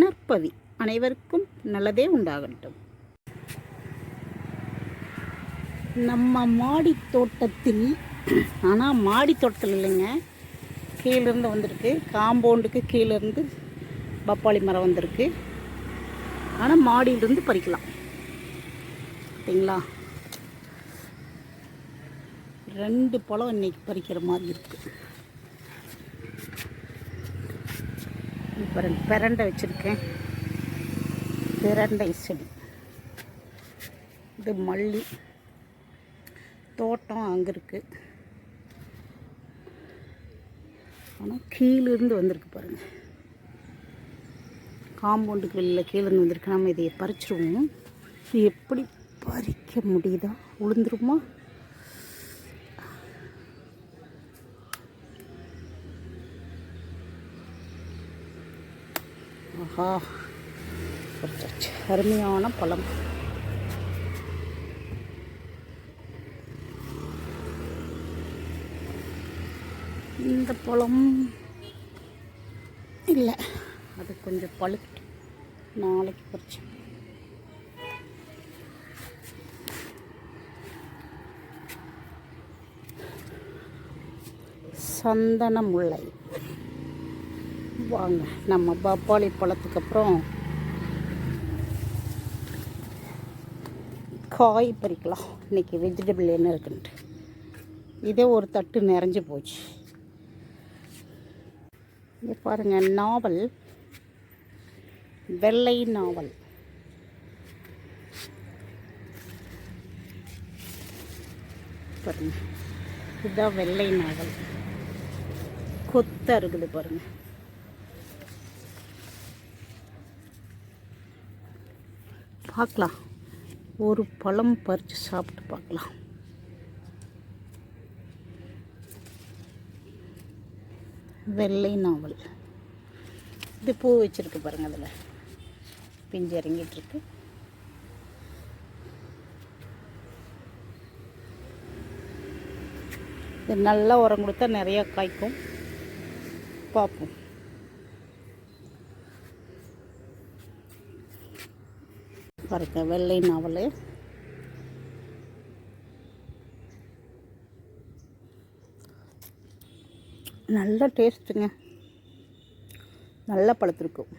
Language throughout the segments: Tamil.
நற்பவி. அனைவருக்கும் நல்லதே உண்டாகட்டும். நம்ம மாடி தோட்டத்தில் ஆனால் மாடி தோட்டத்தில் இல்லைங்க. கீழேருந்து வந்திருக்கு. காம்பவுண்டுக்கு கீழேருந்து பப்பாளி மரம் வந்திருக்கு. ஆனால் மாடியிலிருந்து பறிக்கலாம். பார்த்தீங்களா ரெண்டு பழம் இன்னைக்கு பறிக்கிற மாதிரி இருக்குது இப்போ பிரண்டை வச்சுருக்கேன். பிரண்டை செடி இது மல்லி. தோட்டம் அங்கே இருக்குது ஆனால் கீழிருந்து வந்திருக்கு பாருங்கள் காம்பவுண்டுக்கு வெளியில் கீழேருந்து வந்திருக்கு. நம்ம இதை பறிச்சிருவோம். இது எப்படி பறிக்க முடியுதா? உளுந்துருமா? ஆஹா அருமையான பழம். இந்த பழம் இல்லை அது கொஞ்சம் பழுத்து நாளைக்கு பறிச்சு சந்தன முல்லை. வாங்க. நம்ம பப்பாளி பழத்துக்கு அப்புறம் காய் பறிக்கலாம். இன்றைக்கி வெஜிடபிள் என்ன இருக்குன்ட்டு. இதே ஒரு தட்டு நிறைஞ்சு போச்சு. இங்கே பாருங்கள் நாவல். வெள்ளை நாவல். பாருங்க. இதுதான் வெள்ளை நாவல். கொத்தாக இருக்குது பாருங்கள் பார்க்கலாம். ஒரு பழம் பறித்து சாப்பிட்டு பார்க்கலாம். வெள்ளை நாவல். இது பூ வச்சுருக்கு பாருங்க அதில். பிஞ்சு இறங்கிட்டுருக்கு இது நல்லா உரம் கொடுத்தா நிறைய காய்க்கும். பார்ப்போம். பாருங்க வெள்ளை நாவல். நல்ல டேஸ்ட்டுங்க. நல்லா பழுத்திருக்கும்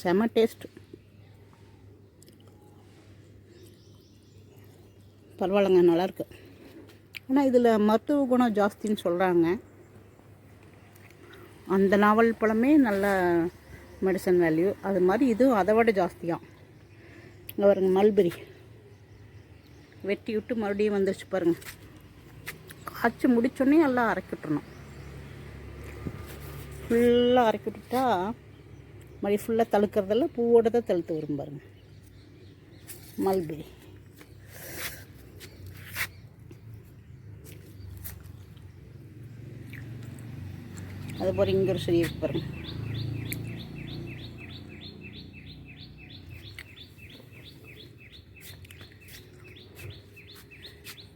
செம டேஸ்ட் பரவாயில்லைங்க நல்லாயிருக்கு ஆனால் இதில் மருத்துவ குணம் ஜாஸ்தின்னு சொல்கிறாங்க அந்த நாவல் பழமே நல்ல மெடிசன் வேல்யூ அது மாதிரி இதுவும் அதை விட ஜாஸ்தியாக இங்கே பாருங்க மல்பெரி வெட்டி விட்டு மறுபடியும் வந்துருச்சு பாருங்க. காய்ச்சி முடித்தோடனே எல்லாம் அரைக்கி விட்டுறணும் ஃபுல்லாக அரைக்கி விட்டுட்டா மறுபடியும் ஃபுல்லாக தழுக்கிறதெல்லாம் பூவோட தான் தழுத்து வரும் பாருங்கள் மல்பெரி அது போல் இங்கே ஒரு செடி இருக்கு.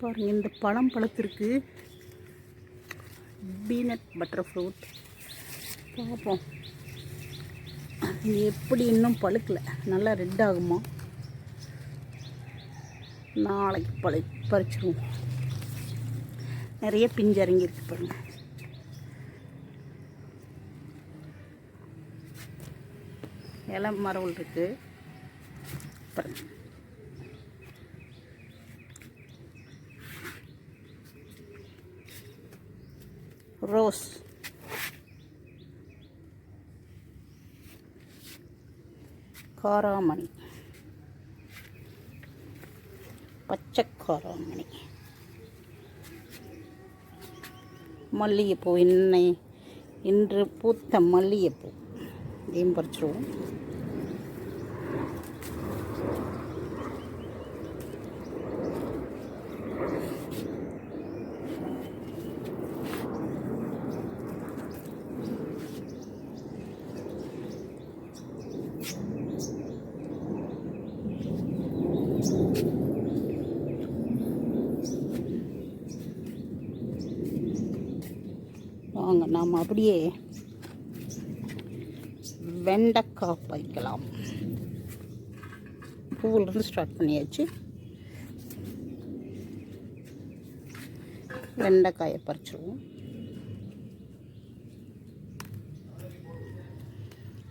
பாருங்க இந்த பழம் பழத்திற்கு பீனட் பட்டர் ஃப்ரூட் பார்ப்போம். இது எப்படி இன்னும் பழுக்கலை. நல்லா ரெட் ஆகுமா? நாளைக்கு பழு பறிச்சிருவோம். நிறைய பிஞ்சு இறங்கியிருக்கு பாருங்கள் இலை மரம் இருக்குது ரோஸ். காராமணி. பச்சை காராமணி. மல்லிகைப்பூ இன்னை இன்று பூத்த மல்லிகைப்பூ. இதையும் பறிச்சிருவோம். நாம் அப்படியே வெண்டைக்காய் பறிக்கலாம். பூவிலிருந்து ஸ்டார்ட் பண்ணியாச்சு. வெண்டைக்காயை பறிச்சிருவோம்.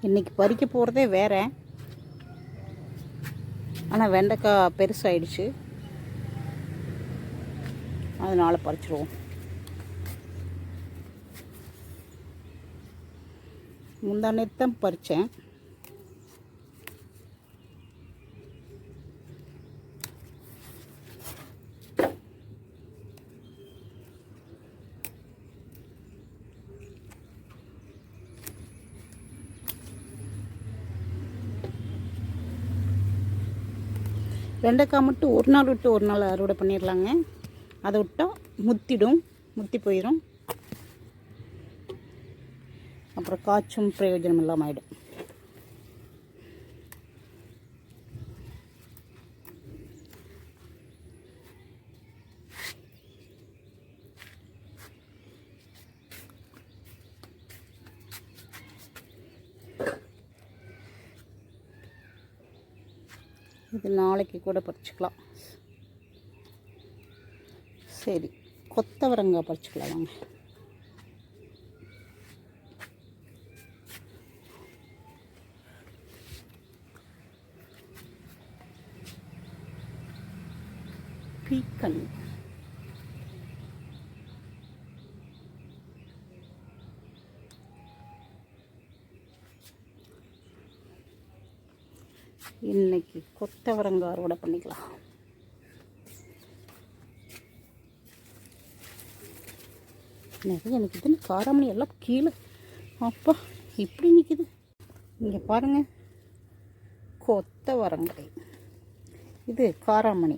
இன்றைக்கி பறிக்க போகிறதே வேற. ஆனால் வெண்டைக்காய் பெருசாயிடுச்சு. அதனால் பறிச்சிருவோம். முந்தா நேத்தான் பறித்தேன். வெண்டைக்காய் மட்டும் ஒரு நாள் விட்டு ஒரு நாள் அறுவடை பண்ணிடலாங்க. அதை விட்டால் முத்திடும் முத்தி போயிடும் அப்புறம் காய்ச்சும் பிரயோஜனம் இல்லாமல் ஆகிடும் இது நாளைக்கு கூட பறிச்சுக்கலாம். சரி கொத்தவரங்காய் பறிச்சுக்கலாம் வாங்க. கண் இன்னைக்கு கொத்தவரங்காய் அறுவடை பண்ணிக்கலாம் நிறைய நிற்கிதுன்னு காராமணி எல்லாம் கீழே. அப்பா இப்படி நிற்கிது இங்கே பாருங்க கொத்தவரங்காய் இது காராமணி.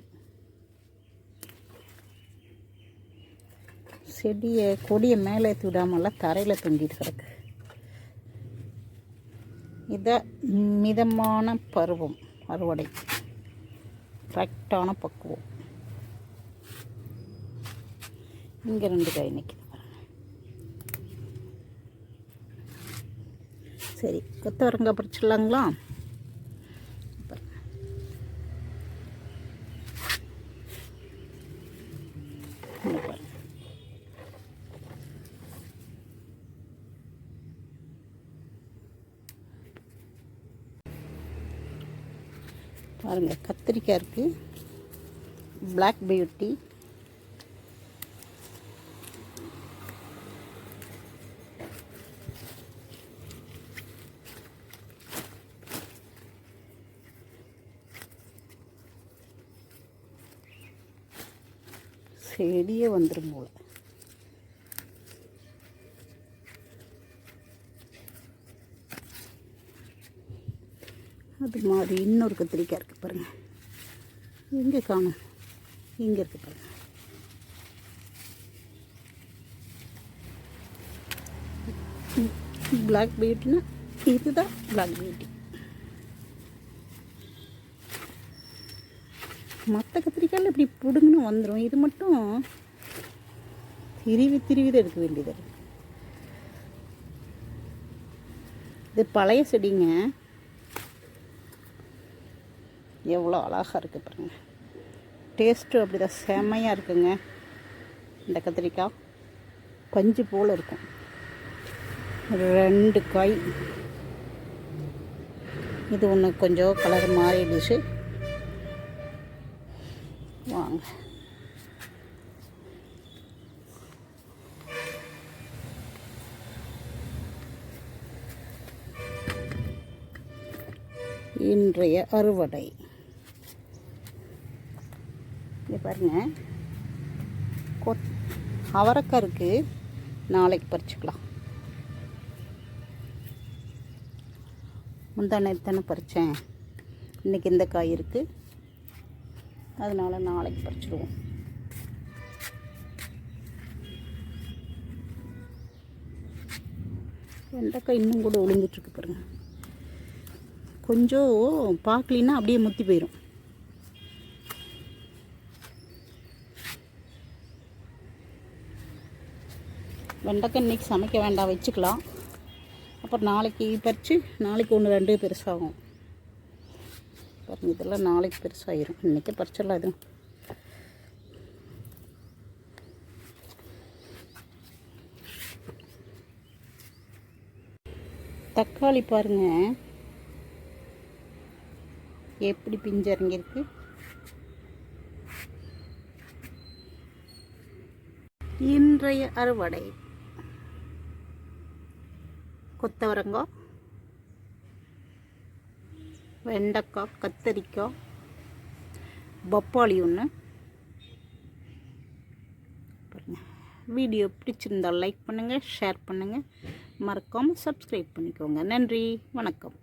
செடியை கொடியை மேலே ஏற்றி விடாமலாம் தரையில் தொங்கிட்டு கிடக்கு. இதை மிதமான பருவம் அறுவடை. கரெக்டான பக்குவம். இங்கே ரெண்டு காய் நிற்கிது சரி கொத்தவரங்காய் பறிச்சிடலாங்களா பாருங்க. இங்க பாருங்க. பாருங்கள் கத்திரிக்காய் இருக்குது பிளாக் பியூட்டி செடியே வந்துடும் போல. அது இன்னொரு கத்திரிக்காய் இருக்குது பாருங்கள் எங்கே காணும்? இங்கே இருக்குது பாருங்கள் பிளாக் பியூட்டினா இதுதான் பிளாக் பியூட்டி மற்ற கத்திரிக்காயில் இப்படி பிடுங்கன்னு வந்துடும் இது மட்டும் திருவி திருவி தான் எடுக்க வேண்டியது இது பழைய செடிங்க. எவ்வளோ அழகாக இருக்குது பாருங்க. டேஸ்ட்டும் அப்படி தான் செமையாக இருக்குங்க. இந்த கத்திரிக்காய் பஞ்சு போல் இருக்கும். ரெண்டு காய். இது ஒன்று கொஞ்சம் கலர் மாறிடுச்சு. வாங்க. இன்றைய அறுவடை. பாருங்கள் கொத் அவரைக்காய் இருக்குது நாளைக்கு பறிச்சுக்கலாம். முந்தா தானே பறித்தேன் இன்றைக்கி இந்த காய் இருக்குது அதனால் நாளைக்கு பறிச்சிடுவோம் வெண்டைக்காய் இன்னும் கூட ஒளிஞ்சிட்ருக்கு பாருங்கள் கொஞ்சம் பார்க்கலின்னா அப்படியே முத்தி போயிடும் வெண்டைக்காய் இன்றைக்கி சமைக்க வேண்டாம் வச்சுக்கலாம். அப்புறம் நாளைக்கு பறித்து நாளைக்கு ஒன்று ரெண்டு பெருசாகும். பாருங்க இதெல்லாம் நாளைக்கு பெருசாகிடும் இன்றைக்கி பறிச்சிடலாம் எதுவும் தக்காளி பாருங்க. எப்படி பிஞ்சு இறங்கியிருக்கு. இன்றைய அறுவடை. கொத்தவரங்காய் வெண்டைக்காய் கத்தரிக்காய் பப்பாளி ஒன்று வீடியோ பிடிச்சிருந்தால் லைக் பண்ணுங்கள் ஷேர் பண்ணுங்கள் மறக்காமல் சப்ஸ்கிரைப் பண்ணிக்கோங்க. நன்றி வணக்கம்.